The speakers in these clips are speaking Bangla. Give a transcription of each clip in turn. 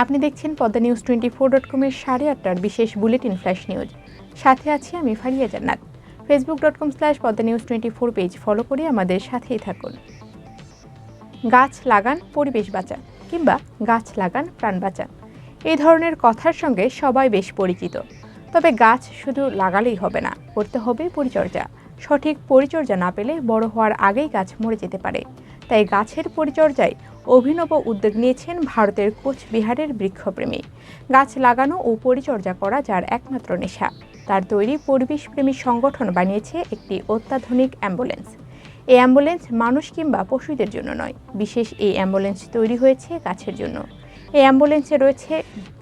আপনি দেখছেন Padma news twenty four dot কমের সাড়ে আটটার বিশেষ বুলেটিন ফ্ল্যাশ নিউজ। সাথে আছি আমি Faria Jannat. Facebook dot com slash Padma news twenty four page follow করে আমাদের সাথেই থাকুন। গাছ লাগান, পরিবেশ বাঁচান, কিংবা গাছ লাগান, প্রাণ বাঁচান। এই ধরনের কথার সঙ্গে সবাই বেশ পরিচিত। তবে গাছ শুধু লাগালেই হবে না, করতে হবে পরিচর্যা। সঠিক পরিচর্যা না পেলে বড় হওয়ার আগেই গাছ মরে যেতে পারে। তাই গাছের পরিচর্যায় অভিনব উদ্যোগ নিয়েছেন ভারতের কোচবিহারের বৃক্ষপ্রেমী। গাছ লাগানো ও পরিচর্যা করা যার একমাত্র নেশা। তার তৈরি পরিবেশপ্রেমী সংগঠন বানিয়েছে একটি অত্যাধুনিক অ্যাম্বুলেন্স। এই অ্যাম্বুলেন্স মানুষ কিংবা পশুদের জন্য নয়, বিশেষ এই অ্যাম্বুলেন্স তৈরি হয়েছে গাছের জন্য। এই অ্যাম্বুলেন্সে রয়েছে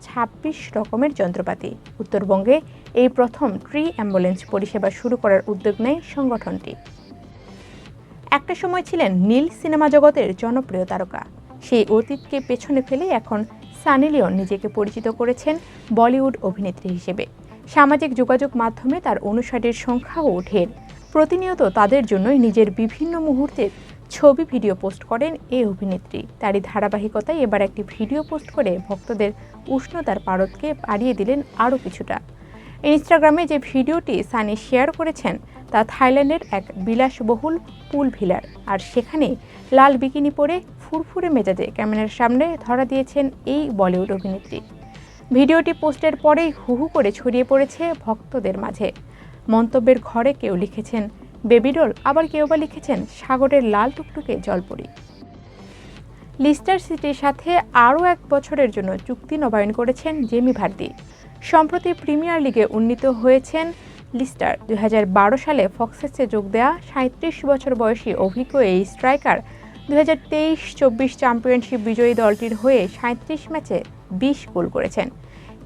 ছাব্বিশ রকমের যন্ত্রপাতি। উত্তরবঙ্গে এই প্রথম ট্রি অ্যাম্বুলেন্স পরিষেবা শুরু করার উদ্যোগ নেয় সংগঠনটি। একটা সময় ছিলেন নীল সিনেমা জগতের জনপ্রিয় তারকা। সেই অতীতকে পেছনে ফেলে এখন সানি লিওন নিজেকে পরিচিত করেছেন বলিউড অভিনেত্রী হিসেবে। সামাজিক যোগাযোগ মাধ্যমে তার অনুসারীর সংখ্যাও ঢের প্রতিনিয়ত তাদের জন্যই নিজের বিভিন্ন মুহূর্তের ছবি ভিডিও পোস্ট করেন এই অভিনেত্রী। তারই ধারাবাহিকতায় এবার একটি ভিডিও পোস্ট করে ভক্তদের উষ্ণতার পারদকে বাড়িয়ে দিলেন আরও কিছুটা। ইনস্টাগ্রামে যে ভিডিওটি সানি শেয়ার করেছেন, তা থাইল্যান্ডের এক বিলাসবহুল পুল ভিলার। আর সেখানে লাল বিকিনি পরে ফুরফুরে মেজাজে ক্যামেরার সামনে ধরা দিয়েছেন এই বলিউড অভিনেত্রী। ভিডিওটি পোস্টের পরেই হুহু করে ছড়িয়ে পড়েছে ভক্তদের মাঝে। মন্তব্যের ঘরে কেউ লিখেছেন, বেবিডল আবার কেউ বা লিখেছেন, সাগরের লাল টুকটুকে জলপরি। লিস্টার সিটির সাথে আরও এক বছরের জন্য চুক্তি নবায়ন করেছেন জেমি ভার্দি সম্প্রতি প্রিমিয়ার লিগে উন্নীত হয়েছেন লিস্টার। দুই হাজার বারো সালে ফক্সেসে যোগ দেয়া সাঁত্রিশ বছর বয়সী অভিজ্ঞ এই স্ট্রাইকার দু হাজার তেইশ চব্বিশ চ্যাম্পিয়নশিপ বিজয়ী দলটির হয়ে সাঁত্রিশ ম্যাচে বিশ গোল করেছেন।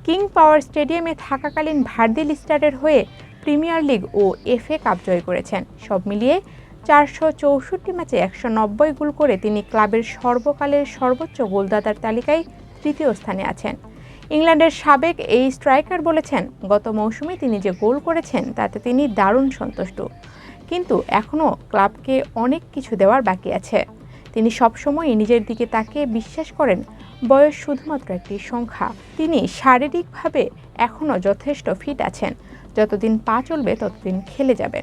কিং পাওয়ার স্টেডিয়ামে থাকাকালীন ভার্দি লিস্টারের হয়ে প্রিমিয়ার লিগ ও এফএ কাপ জয় করেছেন। সব মিলিয়ে চারশো চৌষট্টি ম্যাচে একশো নব্বই গোল করে তিনি ক্লাবের সর্বকালের সর্বোচ্চ গোলদাতার তালিকায় তৃতীয় স্থানে আছেন। ইংল্যান্ডের সাবেক এই স্ট্রাইকার বলেছেন, গত মৌসুমে তিনি যে গোল করেছেন, তাতে তিনি দারুণ সন্তুষ্ট। কিন্তু এখনও ক্লাবকে অনেক কিছু দেওয়ার বাকি আছে। তিনি সবসময় নিজের দিকে তাকিয়ে বিশ্বাস করেন, বয়স শুধুমাত্র একটি সংখ্যা। তিনি শারীরিকভাবে এখনও যথেষ্ট ফিট আছেন। যতদিন পা চলবে, ততদিন খেলে যাবেন।